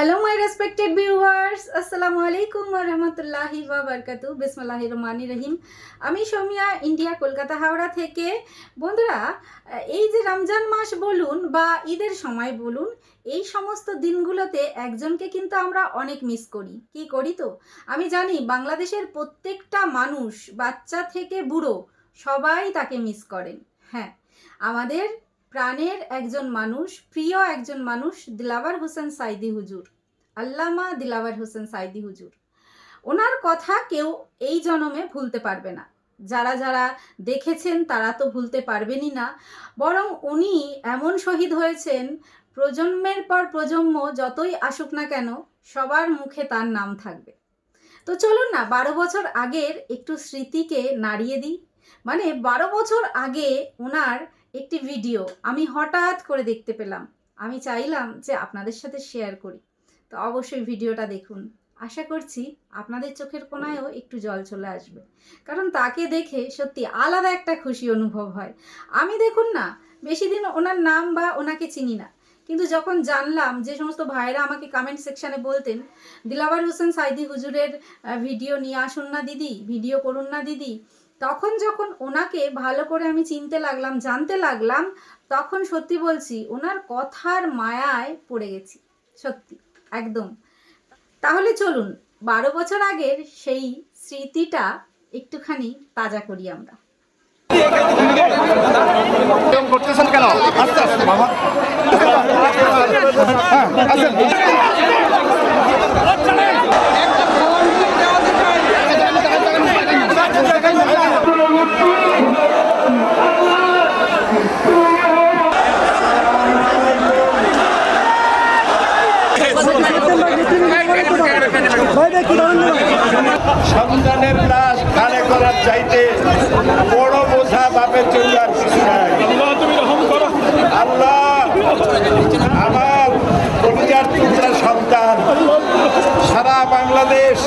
Hello my respected viewers আসসালামু আলাইকুম রহমতুল্লাহি বাবরকাতু বিসমুল্লাহ রহমানি রহিম আমি সৌমিয়া ইন্ডিয়া কলকাতা, হাওড়া থেকে। বন্ধুরা, এই যে রমজান মাস বলুন বা ঈদের সময় বলুন, এই সমস্ত দিনগুলোতে একজনকে কিন্তু আমরা অনেক মিস করি। কি করি তো? আমি জানি বাংলাদেশের প্রত্যেকটা মানুষ, বাচ্চা থেকে বুড়ো, সবাই তাকে মিস করেন। হ্যাঁ আমাদের প্রাণের একজন মানুষ, প্রিয় একজন মানুষ, দিলাওয়ার হোসেন সাইদি হুজুর। আল্লামা দিলাওয়ার হোসেন সাইদি হুজুর। ওনার কথা কেউ এই জনমে ভুলতে পারবে না। যারা যারা দেখেছেন তারা তো ভুলতে পারবেনই না। বরং উনি এমন শহীদ হয়েছেন, প্রজন্মের পর প্রজন্ম যতই আসুক না কেন, সবার মুখে তার নাম থাকবে। তো চলুন না, বারো বছর আগের একটু স্মৃতিকে নাড়িয়ে দিই। মানে বারো বছর আগে ওনার একটি ভিডিও আমি হঠাৎ করে দেখতে পেলাম। আমি চাইলাম যে আপনাদের সাথে শেয়ার করি। তো অবশ্যই ভিডিওটা দেখুন। আশা করছি আপনাদের চোখের কোনায়ও একটু জল চলে আসবে। কারণ তাকে দেখে সত্যি আলাদা একটা খুশি অনুভব হয়। আমি দেখুন না, বেশি দিন ওনার নাম বা ওনাকে চিনি না। কিন্তু যখন জানলাম যে সমস্ত ভাইরা আমাকে কমেন্ট সেকশানে বলতেন, দিলাবার হোসেন সাইদি হুজুরের ভিডিও নিয়ে আসুন না দিদি ভিডিও করুন না দিদি তখন যখন ওনাকে ভালো করে আমি চিনতে লাগলাম, জানতে লাগলাম, তখন সত্যি বলছি, ওনার কথার মায়ায় পড়ে গেছি, সত্যি, একদম। তাহলে চলুন, বারো বছর আগের সেই স্মৃতিটা একটুখানি তাজা করি আমরা। কেন? আস্তে আস্তে সন্তানের লাশ কানে করার চাইতে বড় বোঝা বাপের জন্য আর কিছু নাই আল্লাহ আমার কবিতার টুকরা সন্তান, সারা বাংলাদেশ,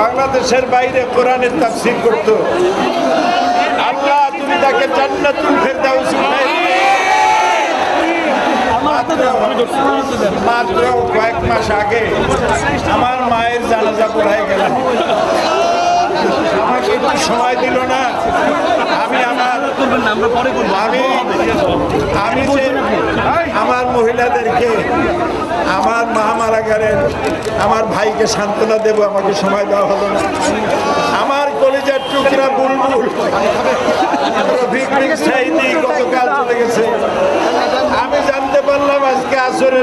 বাংলাদেশের বাইরে কোরআনের তাফসির করত আল্লাহ তুমি তাকে জান্নাতুল ফেরদাউস দিও। মাত্র কয়েক মাস আগে আমার মায়ের জানাজা পড়াই গেলাম। আমাকে একটু সময় দিল না। আমি আমার আমি আমি যে আমার মহিলাদেরকে আমার মা মারা গেলেন, আমার ভাইকে সান্ত্বনা দেব, আমাকে সময় দেওয়া হলো না। আমার কলেজের টুকরা বুলবুল গতকাল চলে গেছে আমি জানতে পারলাম আজকে আসরের নামাজের সময় আল্লাহ! আমাকে আজকে আমাকে কথা বলতে দিন আমাকে কথা বলতে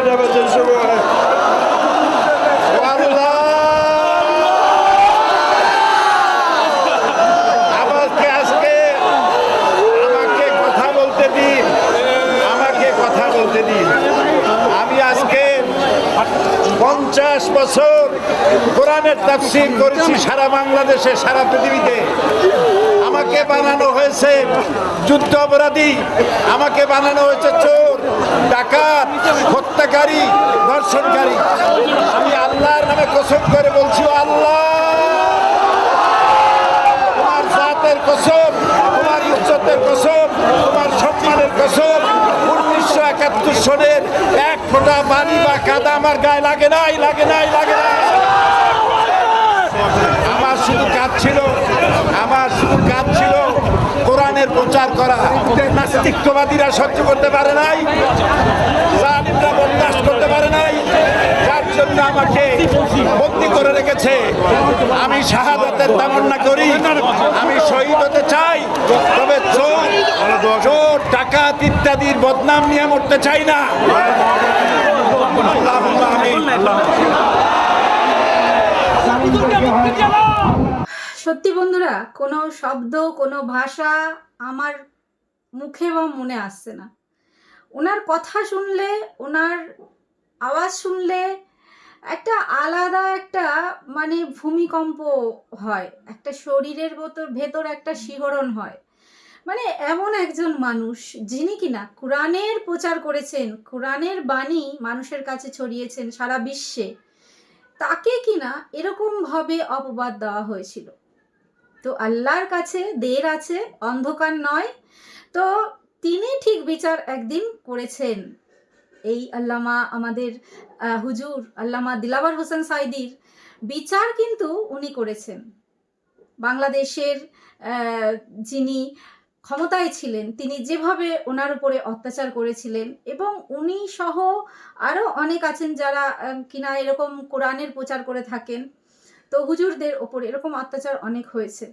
আমি আজকে পঞ্চাশ বছর কোরআনের তাফসির করেছি সারা বাংলাদেশে, সারা পৃথিবীতে। আমাকে বানানো হয়েছে যুদ্ধ অপরাধী। আমাকে বানানো হয়েছে চোর। ধর্ষণকারী আমি আল্লাহর নামে কসম করে বলছি আল্লাহ! তোমার জাতের কসম, তোমার ইজ্জতের কসম, তোমার সম্মানের কসম, উনিশশো একাত্তর সনের এক ফোঁটা বাড়ি বা কাদা আমার গায়ে লাগে নাই লাগে নাই লাগে নাই। আমার শুধু কাজ ছিল, আমার শুধু কাজ ছিল কোরআনের প্রচার করা। নাস্তিকবাদীরা সহ্য করতে পারে নাই জালিমরা বরদাস্ত করতে পারে নাই বন্দি করে রেখেছে। আমি শাহাদতের তামন্না করি, আমি শহীদ হতে চাই, তবে চোর চোর ইত্যাদির বদনাম নিয়ে মরতে চাই না। সত্যি বন্ধুরা, কোনো শব্দ, কোনো ভাষা আমার মুখে বা মনে আসছে না। ওনার কথা শুনলে, ওনার আওয়াজ শুনলে একটা আলাদা একটা মানে ভূমিকম্প হয়। একটা শরীরের ভেতর ভেতর একটা শিহরণ হয়। মানে এমন একজন মানুষ যিনি কিনা কোরআনের প্রচার করেছেন, কোরআনের বাণী মানুষের কাছে ছড়িয়েছেন সারা বিশ্বে, তাকে কিনা এরকমভাবে অপবাদ দেওয়া হয়েছিল। তো আল্লাহর কাছে দের আছে, অন্ধকার নয়। তো তিনি ঠিক বিচার একদিন করেছেন। এই আল্লামা আমাদের হুজুর আল্লামা দিলাবার হোসেন সাইদির বিচার কিন্তু উনি করেছেন। বাংলাদেশের যিনি ক্ষমতায় ছিলেন, তিনি যেভাবে ওনার উপরে অত্যাচার করেছিলেন এবং উনি সহ আরও অনেক আছেন যারা কিনা এরকম কোরআনের প্রচার করে থাকেন, তো হুজুরদের ওপর এরকম অত্যাচার অনেক হয়েছে।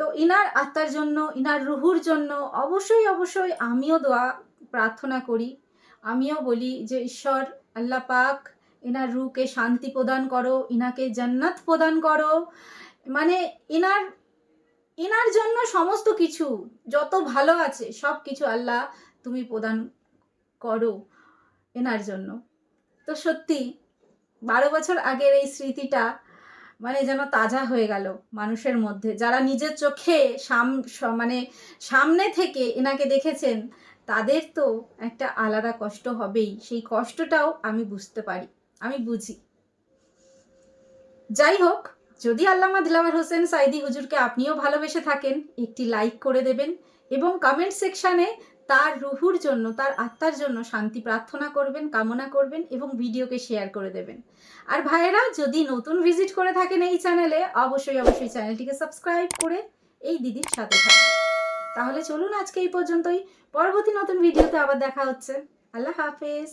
তো ইনার আত্মার জন্য, ইনার রুহুর জন্য অবশ্যই অবশ্যই আমিও দোয়া প্রার্থনা করি। আমিও বলি যে, ঈশ্বর, আল্লাহ পাক এনার রুকে শান্তি প্রদান করো ইনাকে জান্নাত প্রদান করো। মানে এনার এনার জন্য সমস্ত কিছু, যত ভালো আছে, সব কিছু আল্লাহ তুমি প্রদান করো এনার জন্য। তো সত্যি, বারো বছর আগের এই স্মৃতিটা মানে যেন তাজা হয়ে গেল মানুষের মধ্যে। যারা নিজের চোখে সাম মানে সামনে থেকে এনাকে দেখেছেন তাদের তো একটা আলাদা কষ্ট হবেই। সেই কষ্টটাও আমি বুঝতে পারি। আমি বুঝি। যাই হোক, যদি আল্লামা দিলাবার হোসেন সাইদি হুজুরকে আপনিও ভালোবেসে থাকেন, একটি লাইক করে দেবেন এবং কমেন্ট সেকশানে তার রুহুর জন্য, তার আত্মার জন্য শান্তি প্রার্থনা করবেন, কামনা করবেন এবং ভিডিওকে শেয়ার করে দেবেন। আর ভাইয়েরা, যদি নতুন ভিজিট করে থাকেন এই চ্যানেলে অবশ্যই অবশ্যই চ্যানেলটিকে সাবস্ক্রাইব করে এই দিদির সাথে থাকবেন তাহলে চলুন আজকে এই পর্যন্তই। পরবর্তী নতুন ভিডিওতে আবার দেখা হচ্ছে। আল্লাহ হাফেজ।